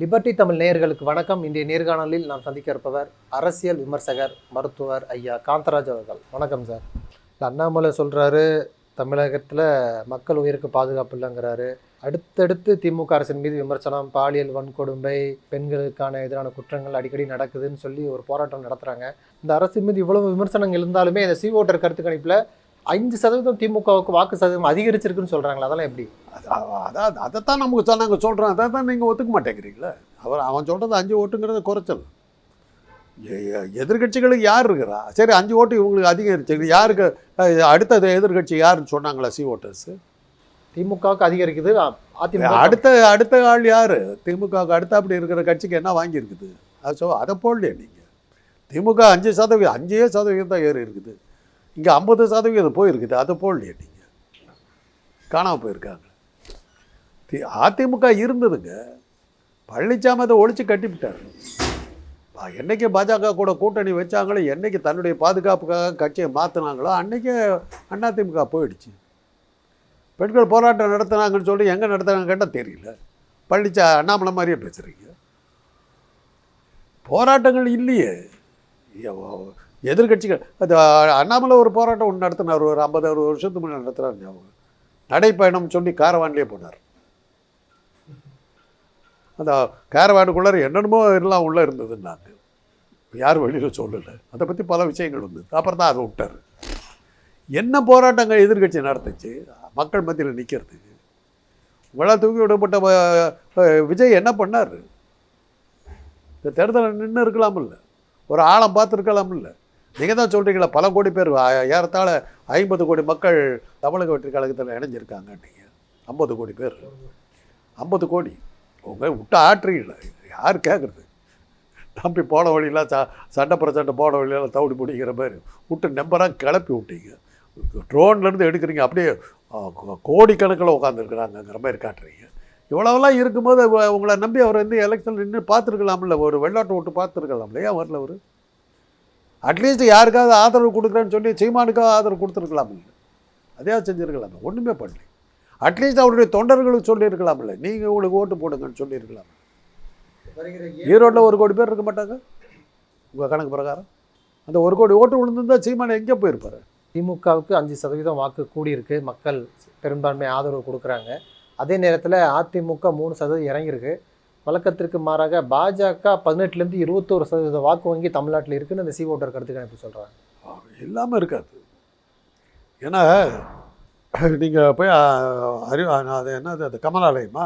Liberty Tamil நேயர்களுக்கு வணக்கம். இன்றைய நேர்காணலில் நாம் சந்திக்க இருப்பவர் அரசியல் விமர்சகர் மருத்துவர் ஐயா காந்தராஜ் அவர்கள். வணக்கம் சார். அண்ணாமலை சொல்கிறாரு தமிழகத்தில் மக்கள் உயிருக்கு பாதுகாப்பு இல்லைங்கிறாரு. அடுத்தடுத்து திமுக அரசின் மீது விமர்சனம் பாலியல் வன்கொடுமை பெண்களுக்கான எதிரான குற்றங்கள் அடிக்கடி நடக்குதுன்னு சொல்லி ஒரு போராட்டம் நடத்துகிறாங்க இந்த அரசின் மீது இவ்வளவு விமர்சனங்கள் இருந்தாலுமே இந்த சி ஓட்டர் கருத்து கணிப்பில் ஐந்து சதவீதம் திமுகவுக்கு வாக்கு சதவீதம் அதிகரிச்சிருக்குன்னு சொல்றாங்களா? அதெல்லாம் எப்படி? அதான் அதைத்தான் நமக்கு சொ- நாங்க சொல்கிறோம் அதை தான் நீங்கள் ஒத்துக்க மாட்டேங்கிறீங்களே. அவர் அவன் சொல்கிறது அஞ்சு ஓட்டுங்கிறது குறைச்சல். எ- எ- எதிர்க்கட்சிகளுக்கு யார் இருக்கிறா? சரி அஞ்சு ஓட்டு இவங்களுக்கு அதிகரிச்சு யாருக்கு அஹ், அடுத்தது எதிர்க்கட்சி யாருன்னு சொன்னாங்களா சி ஓட்டர்ஸ்? திமுகவுக்கு அதிகரிக்குது அதிமுக அடுத்த அடுத்த ஆள் யார்? திமுகவுக்கு அடுத்த அப்படி இருக்கிற கட்சிக்கு என்ன வாங்கியிருக்குது? அது சொ அதை போடலையே நீங்கள் திமுக அஞ்சு சதவீதம் அஞ்சே சதவீதம் தான் ஏறி இருக்குது இங்கே ஐம்பது சதவீதம் போயிருக்குது அதை போடலையே நீங்கள் காணாமல் போயிருக்காங்க. தி- அதிமுக இருந்ததுங்க. பழனிசாமி அதை ஒழிச்சு கட்டிவிட்டார். என்னைக்கு பாஜக கூட கூட்டணி வச்சாங்களோ என்னைக்கு தன்னுடைய பாதுகாப்புக்காக கட்சியை மாற்றினாங்களோ அன்றைக்கே அதிமுக போயிடுச்சு. பெண்கள் போராட்டம் நடத்துனாங்கன்னு சொல்லி எங்கே நடத்துனாங்க கேட்டால் தெரியல. பழனிச்சா அண்ணாமலை மாதிரியே பேசுகிறீங்க போராட்டங்கள் இல்லையே. எதிர்கட்சிகள். எதிர்க்கட்சிகள் அது அண்ணாமலை ஒரு போராட்டம் ஒன்று நடத்தினார் ஒரு ஐம்பது அறுபது வருஷத்துக்கு முன்னாடி நடத்துகிறார் ஞாபகம். நடைப்பயணம் சொல்லி காரவான்லேயே போனார். அந்த காரவானுக்குள்ளார என்னென்னமோ எல்லாம் உள்ளே இருந்ததுன்னாங்க யார் வெளியில் சொல்லலை. அதை பற்றி பல விஷயங்கள் வந்தது அப்புறம் தான் அதை விட்டார். என்ன போராட்டங்கள் எதிர்க்கட்சி நடத்துச்சு? மக்கள் மத்தியில் நிற்கிறதுக்கு உங்களால் தூக்கி விடப்பட்ட விஜய் என்ன பண்ணார்? இந்த தேர்தலில் நின்று இருக்கலாமில்ல. ஒரு ஆழம் பார்த்துருக்கலாமில்ல. நீங்கள் தான் சொல்கிறீங்களா பல கோடி பேர் ஏறத்தாழ ஐம்பது கோடி மக்கள் தமிழக வெற்றி கழகத்தில் இணைஞ்சிருக்காங்க நீங்கள் ஐம்பது கோடி பேர். ஐம்பது கோடி. உங்கள் விட்டு ஆட்டுறீங்களா யார் கேட்குறது தம்பி போன வழியெல்லாம் ச சண்டை பிரச்சண்டை போன வழியெல்லாம் தவிடு பிடிக்கிற மாதிரி. விட்டு நம்பராக கிளப்பி விட்டீங்க. ட்ரோன்லேருந்து எடுக்கிறீங்க. அப்படியே கோடிக்கணக்கில் உட்காந்துருக்குறாங்கங்கிற மாதிரி காட்டுறீங்க. இவ்வளோலாம் இருக்கும்போது உங்களை நம்பி அவர் வந்து எலெக்ஷன் நின்று பார்த்துருக்கலாம்ல. ஒரு வெள்ளாட்டு விட்டு பார்த்துருக்கலாம்ல. ஏன் வரல அவர்? அட்லீஸ்ட் யாருக்காவது ஆதரவு கொடுக்குறேன்னு சொல்லி சீமானுக்காக ஆதரவு கொடுத்துருக்கலாம்ல அதே செஞ்சுருக்கலாமே? ஒன்றுமே பண்ணல. அட்லீஸ்ட் அவருடைய தொண்டர்களுக்கு சொல்லியிருக்கலாம்ல நீங்கள் உங்களுக்கு ஓட்டு போடுங்கன்னு சொல்லியிருக்கலாம் ஈரோட்டில் ஒரு கோடி பேர் இருக்க மாட்டாங்க? உங்கள் கணக்கு பிரகாரம். அந்த ஒரு கோடி ஓட்டு விழுந்திருந்தா சீமான் எங்கே போயிருப்பாரு? திமுகவுக்கு அஞ்சு சதவீதம் வாக்கு கூடியிருக்கு. மக்கள் பெரும்பான்மை ஆதரவு கொடுக்குறாங்க. அதே நேரத்தில் அதிமுக மூணு சதவீதம் இறங்கியிருக்கு. வழக்கத்திற்கு மாறாக பாஜக பதினெட்டுலேருந்து இருபத்தோரு சதவீத வாக்கு வங்கி தமிழ்நாட்டில் இருக்குன்னு அந்த சி ஓட்டர் கருத்து கணிப்பு சொல்கிறாங்க இல்லாமல் இருக்காது. ஏன்னா நீங்கள் போய் அறிவு அது என்னது அது கமலாலயமா?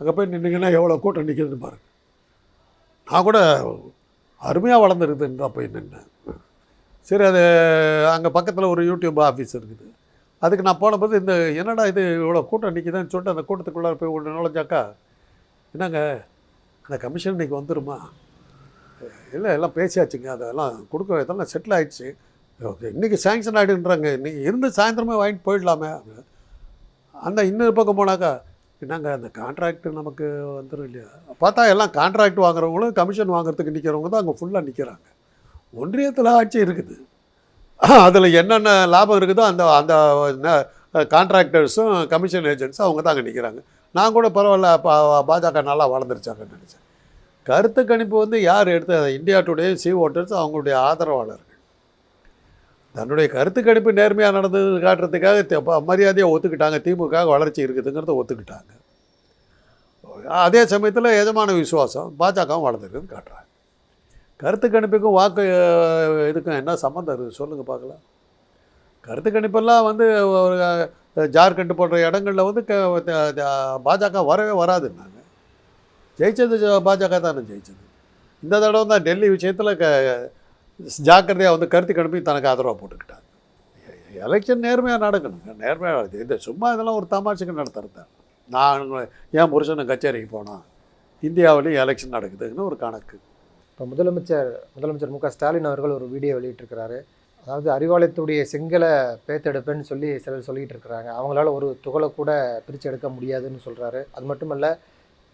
அங்கே போய் நின்றுங்கன்னா எவ்வளோ கூட்டம் நிற்கிதுன்னு பாருங்க. நான் கூட அருமையாக வளர்ந்துருக்குதுன்னு தான் போய் நின்றேன் சரி அது அங்கே பக்கத்தில் ஒரு யூடியூப் ஆஃபீஸ் இருக்குது. அதுக்கு நான் போனபோது இந்த என்னடா இது இவ்வளோ கூட்டம் நிற்கிதுன்னு சொல்லிட்டு அந்த கூட்டத்துக்குள்ளே போய் ஒன்று நுழைஞ்சாக்கா என்னங்க அந்த கமிஷன் இன்னைக்கு வந்துருமா? இல்லை எல்லாம் பேசியாச்சுங்க அதெல்லாம் கொடுக்க இதெல்லாம் செட்டில் ஆகிடுச்சு ஓகே இன்றைக்கி சேங்ஷன் ஆகிடுன்றாங்க நீ இருந்து சாயந்தரமே வாங்கிட்டு போயிடலாமே. அந்த இன்னொரு பக்கம் போனாக்கா என்னங்க அந்த கான்ட்ராக்ட் நமக்கு வந்துடும் இல்லையா? பார்த்தா எல்லாம் கான்ட்ராக்ட் வாங்குறவங்களும் கமிஷன் வாங்குறதுக்கு நிற்கிறவங்க தான் அங்கே ஃபுல்லாக நிற்கிறாங்க ஒன்றியத்தில் ஆட்சி இருக்குது. அதில் என்னென்ன லாபம் இருக்குதோ அந்த அந்த கான்ட்ராக்டர்ஸும் கமிஷன் ஏஜென்ட்ஸும் அவங்க தான் அங்கே நிற்கிறாங்க நான் கூட பரவாயில்ல பா- பாஜக நல்லா வளர்ந்துருச்சாங்கன்னு நினச்சேன். கருத்து கணிப்பு வந்து யார் எடுத்தது இந்தியா டுடே சி ஓட்டர்ஸ் அவங்களுடைய ஆதரவாளர்கள். தன்னுடைய கருத்து கணிப்பு நேர்மையாக நடந்தது காட்டுறதுக்காக மரியாதையாக ஒத்துக்கிட்டாங்க திமுக வளர்ச்சி இருக்குதுங்கிறத ஒத்துக்கிட்டாங்க. அதே சமயத்தில் எஜமான விசுவாசம் பாஜகவும் வளர்ந்துருக்குன்னு காட்டுறாங்க. கருத்து கணிப்புக்கும் வாக்கு இதுக்கும் என்ன சம்மந்தம் இருக்குது? சொல்லுங்கள் பார்க்கலாம். கருத்து கணிப்பெல்லாம் வந்து ஒரு, ஜார்க்கண்ட் போன்ற இடங்களில் வந்து க பாஜக வரவே வராதுன்னாங்க ஜெயிச்சது பாஜக தானே ஜெயிச்சது. இந்த தடவை தான் டெல்லி விஷயத்தில் க ஜாக்கிரதையாக வந்து கருத்து கிளம்பி தனக்கு ஆதரவாக போட்டுக்கிட்டாங்க. எலெக்ஷன் நேர்மையாக நடக்கணுங்க நேர்மையாக நடக்குது. இந்த சும்மா இதெல்லாம் ஒரு தமாஷுக்கு நடத்துறது நான் ஏன் புருஷனை கச்சேரிக்கு போனான் இந்தியாவிலையும் எலெக்ஷன் நடக்குதுன்னு ஒரு கணக்கு. இப்போ முதலமைச்சர் முதலமைச்சர் மு க ஸ்டாலின் அவர்கள் ஒரு வீடியோ வெளியிட்டிருக்கிறாரு. அதாவது அறிவாலயத்துடைய செங்கலை பேத்தெடுப்பேன்னு சொல்லி சிலர் சொல்லிட்டு இருக்கிறாங்க. அவங்களால ஒரு துகளை கூட பிரித்து எடுக்க முடியாதுன்னு சொல்கிறாரு அது மட்டுமல்ல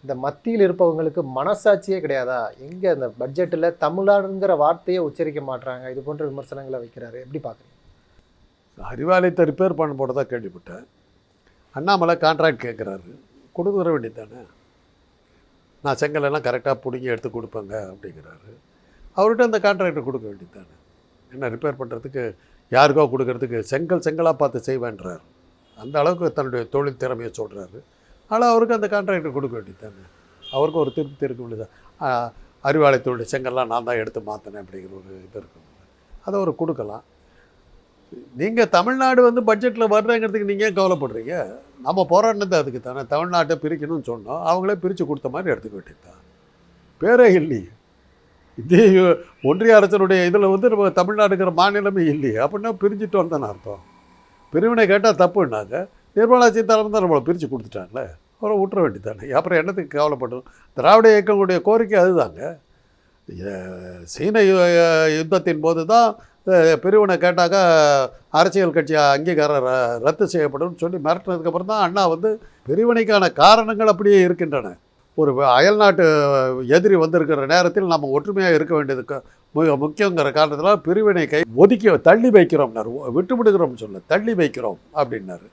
இந்த மத்தியில் இருப்பவங்களுக்கு மனசாட்சியே கிடையாதா? எங்கே இந்த பட்ஜெட்டில் தமிழ்நாடுங்கிற வார்த்தையை உச்சரிக்க மாட்றாங்க? இது போன்ற விமர்சனங்களை வைக்கிறாரு. எப்படி பார்க்குறீங்க அறிவாலயத்தை ரிப்பேர் பண்ண போகிறதா கேள்விப்பட்டேன். அண்ணாமலை கான்ட்ராக்ட் கேட்குறாரு கொடுத்துட வேண்டியது தானே நான் செங்கலெல்லாம் கரெக்டாக பிடுங்கி எடுத்து கொடுப்பேங்க அப்படிங்கிறாரு. அவர்கிட்ட அந்த கான்ட்ராக்டை கொடுக்க வேண்டியதானே என்ன ரிப்பேர் பண்ணுறதுக்கு யாருக்கோ கொடுக்கறதுக்கு செங்கல் செங்கலாக பார்த்து செய்வேன்றார். அந்த அளவுக்கு தன்னுடைய தொழில் திறமையை சொல்கிறாரு ஆனால் அவருக்கு அந்த கான்ட்ராக்டர் கொடுக்க வேண்டியதானே அவருக்கும் ஒரு திருப்தி இருக்க வேண்டியது அறிவாலயத்தோடைய செங்கல்லாம் நான் தான் எடுத்து மாற்றினேன் அப்படிங்கிற ஒரு இது இருக்கும். அதை ஒரு கொடுக்கலாம். நீங்கள் தமிழ்நாடு வந்து பட்ஜெட்டில் வர்றேங்கிறதுக்கு நீங்கள் ஏன் கவலைப்படுறீங்க? நம்ம போராடினது அதுக்கு தானே தமிழ்நாட்டை பிரிக்கணும்னு சொன்னோம். அவங்களே பிரித்து கொடுத்த மாதிரி எடுத்துக்க வேண்டியதுதான். பேரே இல்லையே. இந்திய ஒன்றிய அரசனுடைய இதில் வந்து நம்ம தமிழ்நாடுங்கிற மாநிலமே இல்லையே. அப்படின்னா பிரிஞ்சுட்டோன்னு தானே அர்த்தம். பிரிவினை கேட்டால் தப்புன்னாங்க. நிர்மலா சீதாராமன் தான் நம்மளை பிரித்து கொடுத்துட்டாங்களே அவரை விட்டுற வேண்டியதானே அப்புறம் என்னத்துக்கு கவலைப்படணும்? திராவிட இயக்கங்களுடைய கோரிக்கை அதுதாங்க. சீன யு- யுத்தத்தின் போது தான் பிரிவினை கேட்டாக்கா அரசியல் கட்சி அங்கீகாரம் ர- ரத்து செய்யப்படும் சொல்லி மிரட்டினதுக்கப்புறம் தான் அண்ணா வந்து பிரிவினைக்கான காரணங்கள் அப்படியே இருக்கின்றன. ஒரு அயல்நாட்டு எதிரி வந்திருக்கிற நேரத்தில் நம்ம ஒற்றுமையாக இருக்க வேண்டியது மிக முக்கியங்கிற காரணத்தில் பிரிவினை கை ஒதுக்கி தள்ளி வைக்கிறோம்னாரு. ஒ- விட்டு விடுகிறோம்னு சொல்ல தள்ளி வைக்கிறோம் அப்படின்னாரு.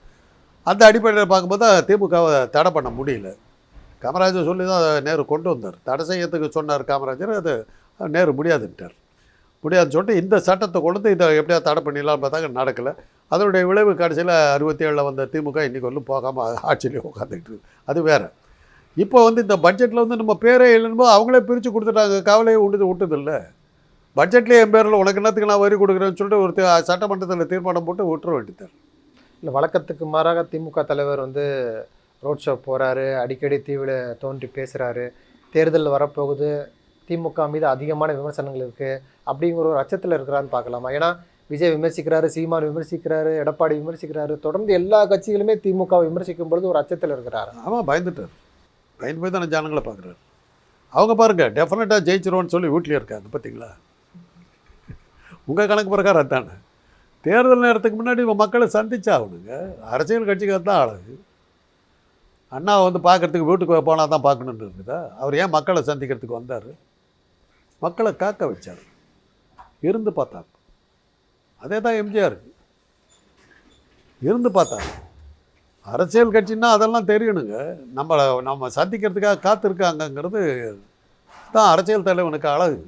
அந்த அடிப்படையில் பார்க்கும்போது திமுகவை தடை பண்ண முடியல. காமராஜர் சொல்லி தான் நேரு கொண்டு வந்தார். தடை செய்யறதுக்கு சொன்னார் காமராஜர். அது நேரு முடியாதுன்ட்டார். முடியாதுன்னு சொல்லிட்டு இந்த சட்டத்தை கொண்டு இதை எப்படியா தடை பண்ணிடலாம் பார்த்தாங்க. நடக்கலை. அதனுடைய விளைவு கடைசியில் அறுபத்தி ஏழில் வந்த திமுக இன்றைக்கி வரலும் போகாமல் ஆட்சியிலே உட்காந்துக்கிட்டு அது வேறு. இப்போ வந்து இந்த பட்ஜெட்டில் வந்து நம்ம பேரே இல்லைன்னு அவங்களே பிரித்து கொடுத்துட்டாங்க. கவலையை விட்டு விட்டதில்ல பட்ஜெட்லேயே என் பேரில் உனக்கு என்னத்துக்கு நான் வரி கொடுக்குறேன்னு சொல்லிட்டு ஒரு சட்டமன்றத்தில் தீர்மானம் போட்டு விட்டுற வேண்டியது. இல்லை வழக்கத்துக்கு மாறாக திமுக தலைவர் வந்து ரோட் ஷோ போகிறாரு அடிக்கடி தீவில் தோன்றி பேசுகிறாரு தேர்தல் வரப்போகுது திமுக மீது அதிகமான விமர்சனங்கள் இருக்குது அப்படிங்கிற ஒரு அச்சத்தில் இருக்கிறான்னு பார்க்கலாமா? ஏன்னா விஜய் விமர்சிக்கிறாரு சீமான் விமர்சிக்கிறாரு எடப்பாடி விமர்சிக்கிறாரு. தொடர்ந்து எல்லா கட்சிகளுமே திமுக விமர்சிக்கும் பொழுது ஒரு அச்சத்தில் இருக்கிறாரு? ஆமாம் பயந்துட்டார். பயந்து போய் தானே ஜனங்களை பார்க்குறாரு. அவங்க பாருங்க டெஃபினட்டாக ஜெயிச்சிருவோன்னு சொல்லி வீட்லேயே இருக்காங்க பார்த்தீங்களா? உங்கள் கணக்கு பிரகாரம் அதானே தேர்தல் நேரத்துக்கு முன்னாடி மக்களை சந்திச்சாகணுங்க அரசியல் கட்சிக்கார் தான் அழகு அண்ணாவை வந்து பார்க்கறதுக்கு வீட்டுக்கு போனால் தான் பார்க்கணுன்னு இருக்குதா? அவர் ஏன் மக்களை சந்திக்கிறதுக்கு வந்தார்? மக்களை காக்க வச்சார். இருந்து பார்த்தார். அதே தான் எம்ஜிஆர் இருந்து பார்த்தார். அரசியல் கட்சின்னா அதெல்லாம் தெரியணுங்க. நம்மளை நம்ம சந்திக்கிறதுக்காக காத்திருக்காங்கங்கிறது தான் அரசியல் தலைவனுக்கு அழகு.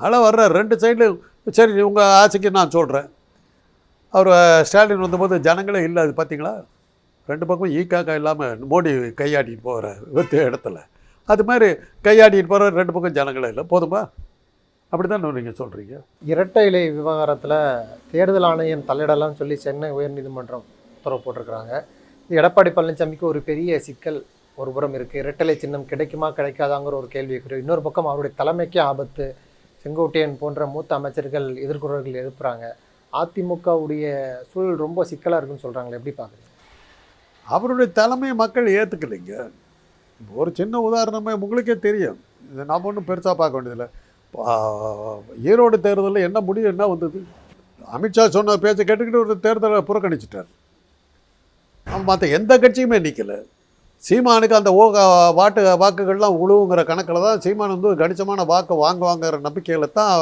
அழகு வர்ற ரெண்டு சைட்லையும் சரி உங்கள் ஆசைக்கு நான் சொல்கிறேன் அவர் ஸ்டாலின் வந்தபோது ஜனங்களே இல்லை அது பார்த்தீங்களா ரெண்டு பக்கம் ஈக்காக்கா இல்லாமல் மோடி கையாட்டிட்டு போகிற வித்து இடத்துல. அது மாதிரி கையாட்டிட்டு போகிற ரெண்டு பக்கம் ஜனங்களே இல்லை. போதுமா? அப்படி தான் நீங்கள் சொல்கிறீங்க இரட்டை இலை விவகாரத்தில் தேர்தல் ஆணையம் தலையிடலாம் சொல்லி சென்னை உயர்நீதிமன்றம் உத்தரவு போட்டிருக்கிறாங்க. இது எடப்பாடி பழனிசாமிக்கு ஒரு பெரிய சிக்கல். ஒரு புறம் இருக்குது இரட்டலை சின்னம் கிடைக்குமா கிடைக்காதாங்கிற ஒரு கேள்விக்குறி இன்னொரு பக்கம் அவருடைய தலைமைக்கே ஆபத்து. செங்கோட்டையன் போன்ற மூத்த அமைச்சர்கள் எதிர்குறல்கள் எழுப்புறாங்க. அதிமுகவுடைய சூழல் ரொம்ப சிக்கலாக இருக்குன்னு சொல்கிறாங்களே எப்படி பார்க்குறீங்க அவருடைய தலைமையை மக்கள் ஏற்றுக்கலைங்க ஒரு சின்ன உதாரணமே உங்களுக்கே தெரியும். இது நாம் ஒன்றும் பெருசாக பார்க்க வேண்டியதில்லை. ஈரோடு தேர்தலில் என்ன முடிவு என்ன வந்தது? அமித்ஷா சொன்ன பேச்சை கேட்டுக்கிட்டு ஒரு தேர்தலை புறக்கணிச்சிட்டார். மற்ற எந்த கட்சியுமே நிற்கலை சீமானுக்கு அந்த ஓ வாட்டு வாக்குகள்லாம் உழுவுங்கிற கணக்கில் தான் சீமான் வந்து கணிசமான வாக்கு வாங்குவாங்கிற நம்பிக்கையில் தான்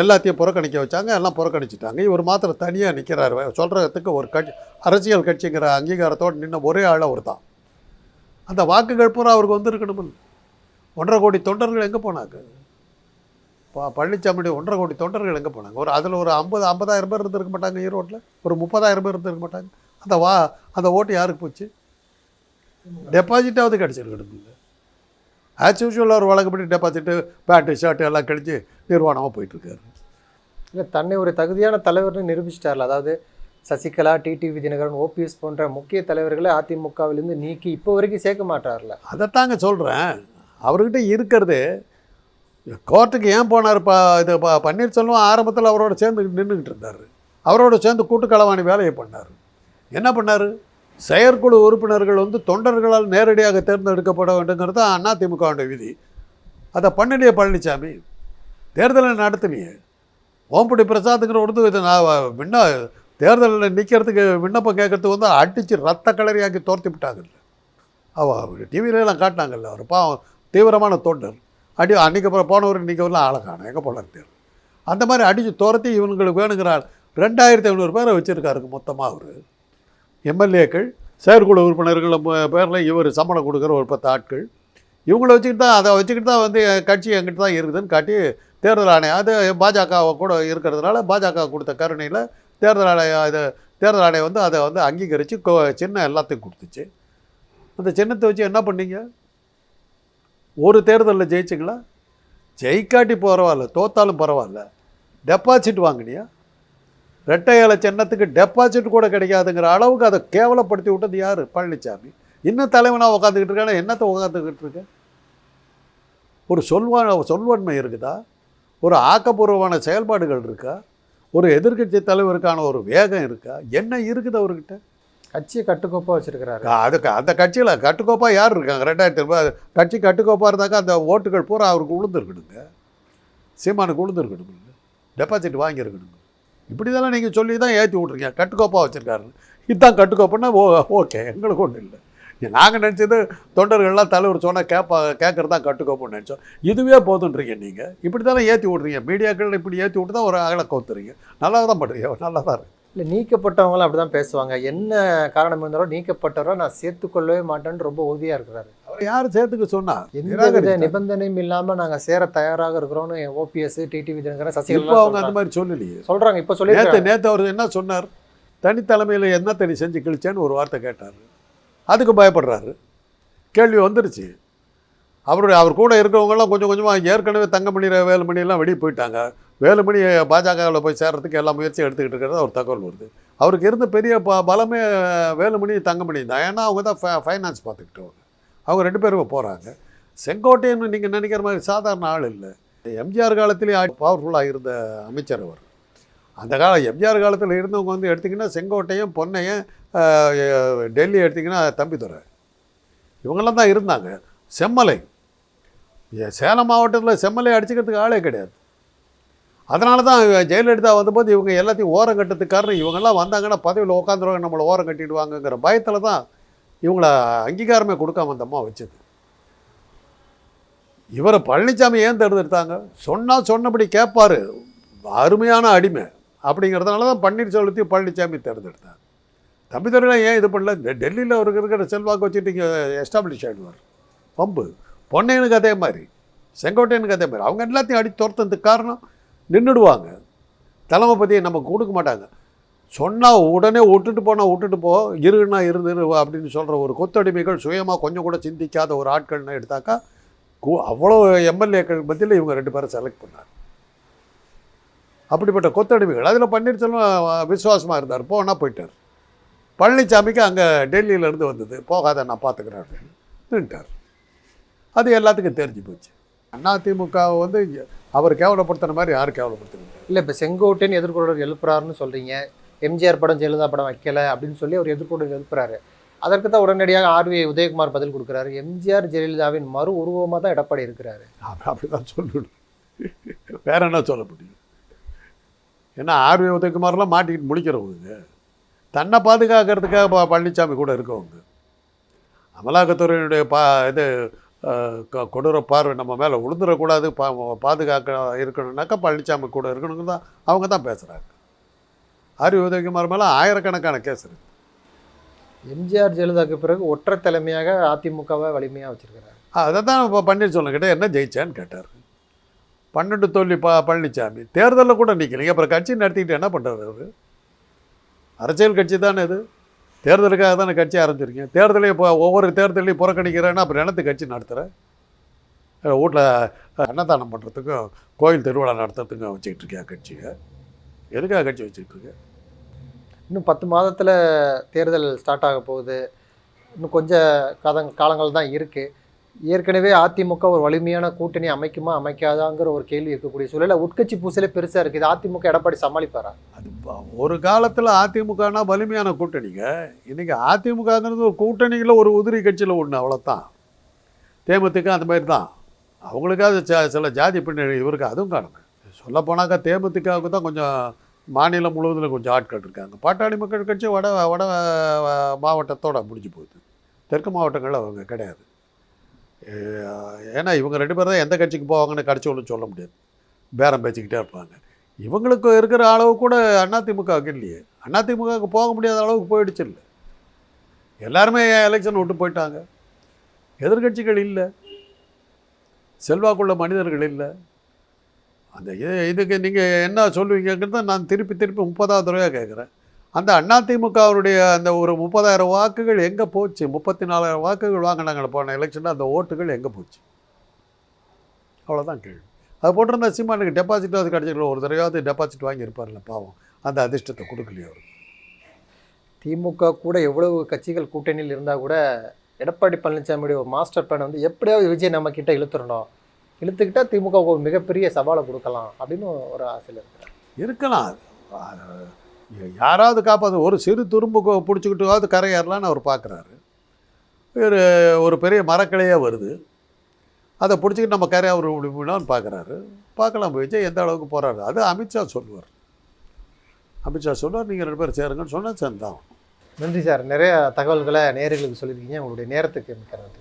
எல்லாத்தையும் புறக்கணிக்க வச்சாங்க எல்லாம் புறக்கணிச்சிட்டாங்க. இவர் மாத்திரம் தனியாக நிற்கிறார் சொல்கிறதுக்கு ஒரு கட்சி அரசியல் கட்சிங்கிற அங்கீகாரத்தோடு நின்ன ஒரே ஆள் அவர் தான். அந்த வாக்குகள் பூரா அவருக்கு வந்திருக்கணும் ஒன்றரை கோடி தொண்டர்கள் எங்கே போனாங்க? ப பழனிசாமியுடைய ஒன்றரை கோடி தொண்டர்கள் எங்கே போனாங்க? ஒரு அதில் ஒரு ஐம்பது ஐம்பதாயிரம் பேர் இருந்திருக்க மாட்டாங்க ஈரோட்டில். ஒரு முப்பதாயிரம் பேர் இருந்திருக்க மாட்டாங்க. அந்த வா அந்த ஓட்டு யாருக்கு போச்சு? டெபாசிட்டாவது கிடச்சிருக்கணும் ஆஸ் யூஷுவல் ஒரு வழக்கப்படி டெபாசிட்டு பேண்ட்டு ஷர்ட்டு எல்லாம் கழிச்சு நிர்வாணமாக போயிட்டுருக்காரு. இல்லை தன்னை ஒரு தகுதியான தலைவர்னு நிரூபிச்சிட்டார்ல. அதாவது சசிகலா டிடிவி தினகரன் ஓபிஎஸ் போன்ற முக்கிய தலைவர்களை அதிமுகவிலிருந்து நீக்கி இப்போ வரைக்கும் சேர்க்க மாட்டார்ல. அதைத்தாங்க சொல்கிறேன் அவர்கிட்ட இருக்கிறது கோர்ட்டுக்கு ஏன் போனார்? ப இது ப பன்னீர்செல்வம் ஆரம்பத்தில் அவரோட சேர்ந்து நின்றுக்கிட்டு இருந்தார். அவரோட சேர்ந்து கூட்டுக்களவாணி வேலையை பண்ணார். என்ன பண்ணார்? செயற்குழு உறுப்பினர்கள் வந்து தொண்டர்களால் நேரடியாக தேர்ந்தெடுக்கப்பட வேண்டுங்கிறது தான் அதிமுகவுடைய விதி. அதை பண்ணலையே பழனிசாமி தேர்தலை நடத்தலையே ஓம்புடி பிரசாத்துங்கிற ஒருத்தர் இது நான் விண்ண தேர்தலில் நிற்கிறதுக்கு விண்ணப்பம் கேட்கறதுக்கு வந்து அடித்து ரத்த கலரியாக்கி துரத்தி விட்டாங்கல்ல அவ டிவியிலலாம் காட்டினாங்கல்ல அவர் பாவம் தீவிரமான தொண்டர். அடி அன்றைக்கி அப்புறம் போனவர் இன்றைக்கி வரலாம் ஆளை காணும் எங்கே போனார் தேர் அந்த மாதிரி அடித்து துரத்தி இவங்களுக்கு வேணுங்கிறாள் ரெண்டாயிரத்தி ஐநூறு பேரை வச்சுருக்காருங்க மொத்தமாக அவர். எம்எல்ஏக்கள் செயற்குழு உறுப்பினர்கள் பேரில் இவர் சம்பளம் கொடுக்குற ஒரு பத்து ஆட்கள். இவங்கள வச்சுக்கிட்டு தான் அதை வச்சுக்கிட்டு தான் வந்து கட்சி எங்கிட்ட தான் இருக்குதுன்னு காட்டி தேர்தல் ஆணையம் அது பாஜக கூட இருக்கிறதுனால பாஜக கொடுத்த கருணையில் தேர்தல் ஆணையம் இது தேர்தல் ஆணையம் வந்து அதை வந்து அங்கீகரித்து சின்ன எல்லாத்தையும் கொடுத்துச்சு. அந்த சின்னத்தை வச்சு என்ன பண்ணீங்க? ஒரு தேர்தலில் ஜெயிச்சிங்களா? ஜெயிக்காட்டி பரவாயில்ல தோத்தாலும் பரவாயில்ல. டெபாசிட் வாங்கினியா? ரெட்டை இலை சின்னத்துக்கு டெபாசிட் கூட கிடைக்காதுங்கிற அளவுக்கு அதை கேவலப்படுத்தி விட்டது யார்? பழனிசாமி இன்னும் தலைவனாக உட்காந்துக்கிட்டு இருக்கானா? என்னத்தை உட்காந்துக்கிட்டு ஒரு சொல்வா சொல்வன்மை இருக்குதா? ஒரு ஆக்கப்பூர்வமான செயல்பாடுகள் இருக்கா? ஒரு எதிர்க்கட்சி தலைவருக்கான ஒரு வேகம் இருக்கா? என்ன இருக்குது அவர்கிட்ட? கட்சியை கட்டுக்கோப்பாக வச்சிருக்கிறாரு. அதுக்கு அந்த கட்சியில் கட்டுக்கோப்பாக யார் இருக்காங்க? ரெண்டாயிரத்தி இருபது கட்சி கட்டுக்கோப்பாக இருந்தாக்கா அந்த ஓட்டுகள் பூரா அவருக்கு உளுந்துருக்கணுங்க. சீமானுக்கு உளுந்துருக்கணுங்க. டெபாசிட் வாங்கியிருக்கணுங்க. இப்படி தானே நீங்கள் சொல்லி தான் ஏற்றி விட்றீங்க கட்டுக்கோப்பாக வச்சுருக்காரு. இதுதான் கட்டுக்கோப்புன்னா ஓ ஓகே எங்களுக்கு ஒன்றும் இல்லை. நாங்கள் நினச்சது தொண்டர்கள்லாம் தலைவர் சொன்னால் கேட்பா கேட்குறது தான் கட்டுக்கோப்புன்னு நினச்சோம். இதுவே போதுன்றீங்க நீங்கள் இப்படி தானே ஏற்றி விட்றீங்க. மீடியாக்கள் இப்படி ஏற்றி விட்டு தான் ஒரு அகலை கோத்துறீங்க. நல்லா தான் பண்ணுறீங்க நல்லா தான் இருக்குது இல்லை நீக்கப்பட்டவங்களும் அப்படி தான் பேசுவாங்க. என்ன காரணம் இருந்தாலும் நீக்கப்பட்டவரை நான் சேர்த்துக்கொள்ளவே மாட்டேன்னு ரொம்ப உறுதியாக இருக்கிறாரு. யார் சேர்த்துக்க சொன்னா? எந்த. நிபந்தனையும் இல்லாமல் நாங்கள் சேர தயாராக இருக்கிறோன்னு ஓபிஎஸ் டிடிவி தினகரன் இப்போ சசிகலா அவங்க அந்த மாதிரி சொல்லலையே. சொல்கிறாங்க இப்போ சொல்லி நேற்று அவர் என்ன சொன்னார்? தனித்தலைமையில் என்ன தனி செஞ்சு கிழிச்சேன்னு ஒரு வார்த்தை கேட்டார். அதுக்கு பயப்படுறாரு. கேள்வி வந்துருச்சு. அவருடைய அவர் கூட இருக்கிறவங்கலாம் கொஞ்சம் கொஞ்சமாக ஏற்கனவே தங்கமணி வேலுமணி எல்லாம் வெளியே போயிட்டாங்க. வேலுமணி பாஜகவில் போய் சேர்றதுக்கு எல்லா முயற்சியும் எடுத்துக்கிட்டு இருக்கிறது ஒரு தகவல் வருது. அவருக்கு இருந்த பெரிய ப பலமே வேலுமணி தங்கமணி தான். ஏன்னா அவங்க தான் ஃபை ஃபைனான்ஸ் பார்த்துக்கிட்டவங்க. அவங்க ரெண்டு பேரும் போகிறாங்க செங்கோட்டையன் நீங்கள் நினைக்கிற மாதிரி சாதாரண ஆள் இல்லை. எம்ஜிஆர் காலத்திலே பவர்ஃபுல்லாக இருந்த அமைச்சர் அவர். அந்த காலம் எம்ஜிஆர் காலத்தில் இருந்தவங்க வந்து எடுத்திங்கன்னா செங்கோட்டையும் பொன்னையும் டெல்லி எடுத்திங்கன்னா தம்பிதுரை இவங்கெல்லாம் தான் இருந்தாங்க. செம்மலை. ஏ, சேலம் மாவட்டத்தில் செம்மலை அடிச்சுக்கிறதுக்கு ஆளே கிடையாது. அதனால தான் ஜெயலலிதா வந்தபோது இவங்க எல்லாத்தையும் ஓரம் கட்டுறதுக்கு காரணம் இவங்கெல்லாம் வந்தாங்கன்னா பதவியில் உட்காந்துருவாங்க நம்மளை ஓரம் கட்டிடுவாங்கங்கிற பயத்தில் தான் இவங்கள அங்கீகாரமே கொடுக்காம அந்த அம்மா வச்சது. இவரை பழனிசாமி ஏன் தேர்ந்தெடுத்தாங்க சொன்னால் சொன்னபடி கேட்பார் அருமையான அடிமை. அப்படிங்கிறதுனால தான் பன்னீர்செல்வத்தையும் பழனிசாமி தேர்ந்தெடுத்தார் தம்பிதுரையில் ஏன் இது பண்ணல? டெ- டெல்லியில் அவருக்கு இருக்கிற செல்வாக்கு வச்சுட்டு இங்கே எஸ்டாப்ளிஷ் ஆகிடுவார் பம்பு. பொன்னையனுக்கு அதே மாதிரி. செங்கோட்டையனுக்கு அதே மாதிரி. அவங்க எல்லாத்தையும் அடி துரத்துறதுக்கு காரணம் நின்றுடுவாங்க. தலைமை பற்றியை நமக்கு கொடுக்க மாட்டாங்க. சொன்னால் உடனே விட்டுட்டு போனால் விட்டுட்டு போ இருன்னா இருந்து அப்படின்னு சொல்கிற ஒரு கொத்தடிமைகள் சுயமாக கொஞ்சம் கூட சிந்திக்காத ஒரு ஆட்கள்னு எடுத்தாக்கா அவ்வளோ எம்எல்ஏக்கள் மத்தியில் இவங்க ரெண்டு பேரும் செலக்ட் பண்ணார். அப்படிப்பட்ட கொத்தடிமைகள். அதில் பன்னீர்செல்வம் விசுவாசமாக இருந்தார். போனால் போயிட்டார். பழனிசாமிக்கு அங்கே டெல்லியிலேருந்து வந்தது. போகாத நான் பார்த்துக்கிறேன் நின்ட்டார். அது எல்லாத்துக்கும் தெரிஞ்சு போச்சு. அதிமுக வந்து அவர் கேவலப்படுத்துன மாதிரி யாரும் கேவலப்படுத்துறது? இல்லை இப்போ செங்கோட்டையின் எதிர்கொள்வர் எழுப்புறாருன்னு சொல்கிறீங்க எம்ஜிஆர் படம் ஜெயலலிதா படம் வைக்கல அப்படின்னு சொல்லி அவர் எதிர்கொண்டு எழுப்புறாரு அதற்கு தான் உடனடியாக ஆர்வி உதயகுமார் பதில் கொடுக்குறாரு. எம்ஜிஆர் ஜெயலலிதாவின் மறு உருவமாக தான் எடப்பாடி இருக்கிறாரு. அப்படி அப்படி தான் சொல்லணும். வேற என்ன சொல்ல முடியும்? ஏன்னா ஆர்வி உதயகுமார்லாம் மாட்டிக்கிட்டு முடிக்கிறவங்க தன்னை பாதுகாக்கிறதுக்காக பழனிசாமி கூட இருக்கவங்க. அமலாக்கத்துறையினுடைய பா இது கொ- கொடூர பார்வை நம்ம மேலே உளுந்துடக்கூடாது பா பாதுகாக்க இருக்கணும்னாக்கா பழனிசாமி கூட இருக்கணுங்க தான் அவங்க தான் பேசுகிறாங்க ஆர்வி உதயகுமார் மேலே ஆயிரக்கணக்கான கேஸ் இருக்கு. எம்ஜிஆர் ஜெயலலிதாவுக்கு பிறகு ஒற்றை தலைமையாக அதிமுகவை வலிமையாக வச்சிருக்கிறாரு. அதை தான் இப்போ பன்னீர்செல்வம் கிட்ட என்ன ஜெயிச்சான்னு கேட்டார். பன்னெண்டு தோல்வி ப பழனிசாமி தேர்தலில் கூட நிற்கலைங்க அப்புறம் கட்சி நடத்திக்கிட்டு என்ன பண்ணுறாரு அவர்? அரசியல் கட்சி தானே இது. தேர்தலுக்காக தானே கட்சி ஆரம்பிச்சிருக்கீங்க. தேர்தலையும் இப்போ ஒவ்வொரு தேர்தலையும் புறக்கணிக்கிறேன்னா அப்புறம் என்னத்து கட்சி நடத்துகிறேன் வீட்டில் அன்னதானம் பண்ணுறதுக்கும் கோயில் திருவிழா நடத்துறதுக்கும் வச்சுக்கிட்டு இருக்கியா கட்சியை? எதுக்காக கட்சி வச்சுக்கிட்டு இருக்க இன்னும் பத்து மாதத்தில் தேர்தல் ஸ்டார்ட் ஆக போகுது. இன்னும் கொஞ்சம் காதங் காலங்கள் தான் இருக்குது ஏற்கனவே அதிமுக ஒரு வலிமையான கூட்டணி அமைக்குமா அமைக்காதாங்கிற ஒரு கேள்வி இருக்கக்கூடிய சூழலில் உட்கட்சி பூசலே பெருசாக இருக்குது அதிமுக எடப்பாடி சமாளிப்பாரா? அது ஒரு காலத்தில் அதிமுகனா வலிமையான கூட்டணிங்க. இன்றைக்கி அதிமுகங்கிறது ஒரு கூட்டணியில் ஒரு உதிரி கட்சியில் ஒன்று அவ்வளோதான் தேமுதிக அந்த மாதிரி தான். அவங்களுக்காவது ச- சில ஜாதி பின்னணி இவருக்கு அதுவும் காணுங்க சொல்ல போனாக்கா தேமுதிகவுக்கு தான் கொஞ்சம் மாநிலம் முழுவதும் கொஞ்சம் ஆட்கள் இருக்காங்க. பாட்டாளி மக்கள் கட்சி வட வட மாவட்டத்தோடு மாவட்டத்தோட முடிஞ்சு போகுது. தெற்கு மாவட்டங்களில் அவங்க கிடையாது. ஏன்னா இவங்க ரெண்டு பேரும் தான் எந்த கட்சிக்கு போவாங்கன்னு கடிச்சு ஒன்றும் சொல்ல முடியாது. பேரம் பேசிக்கிட்டே இருப்பாங்க. இவங்களுக்கு இருக்கிற அளவு கூட அதிமுகவுக்கு இல்லையே. அதிமுகவுக்கு போக முடியாத அளவுக்கு போயிடுச்சு இல்லை. எல்லாருமே எலெக்ஷன் விட்டு போயிட்டாங்க. எதிர்க்கட்சிகள் இல்லை. செல்வாக்குள்ள மனிதர்கள் இல்லை. அந்த இதுக்கு நீங்கள் என்ன சொல்லுவீங்கிறத நான் திருப்பி திருப்பி முப்பதாவது தடவையாக கேட்குறேன். அந்த அதிமுகவுடைய அந்த ஒரு முப்பதாயிரம் வாக்குகள் எங்கே போச்சு? முப்பத்தி நாலாயிரம் வாக்குகள் வாங்கினாங்க போன எலெக்ஷனில் அந்த ஓட்டுகள் எங்கே போச்சு? அவ்வளோதான் கேள்வி. அது போட்டிருந்தா சீமானுக்கு டெபாசிட் அது கிடச்சிருக்கல ஒரு தடவையாவது டெபாசிட் வாங்கியிருப்பார்ல பாவம். அந்த அதிர்ஷ்டத்தை கொடுக்கலையே அவர். திமுக கூட எவ்வளவு கட்சிகள் கூட்டணியில் இருந்தால் கூட எடப்பாடி பழனிசாமியுடைய ஒரு மாஸ்டர் பிளான் வந்து எப்படியாவது விஜய் நம்ம கிட்ட இழுத்துடணும். இழுத்துக்கிட்டா திமுக ஒரு மிகப்பெரிய சவாலை கொடுக்கலாம் அப்படின்னு ஒரு ஆசையில் இருக்கிறார் இருக்கலாம். யாராவது காப்பாற்று ஒரு சிறு துரும்பு பிடிச்சிக்கிட்டுவாவது கரையேறலான்னு அவர் பார்க்குறாரு ஒரு ஒரு பெரிய மரக்கிளையே வருது. அதை பிடிச்சிக்கிட்டு நம்ம கரையாக முடியும்னு பார்க்குறாரு பார்க்கலாம் விஜய் எந்த அளவுக்கு போகிறாரு அது அமித்ஷா சொல்லுவார். அமித்ஷா சொல்லுவார் நீங்கள் ரெண்டு பேரும் சேருங்கன்னு சொன்னால் சேர்ந்தான் நன்றி சார். நிறைய தகவல்களை நேயர்களுக்கு சொல்லியிருக்கீங்க. உங்களுடைய நேரத்துக்கு மிக்க நன்றி.